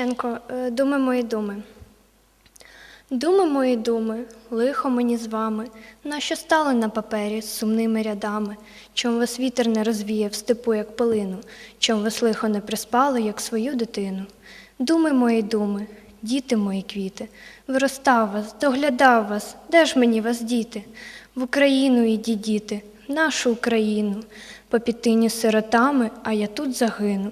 Шевченко, е, думи мої думи. Думи мої думи, лихо мені з вами, нащо стали на папері з сумними рядами, чом вас вітер не розвіяв в степу, як пилину, чом вас лихо не приспало, як свою дитину. Думи мої думи, діти мої квіти, виростав вас, доглядав вас, де ж мені вас діти? В Україну іді, діти, в нашу Україну, по пітині сиротами, а я тут загину.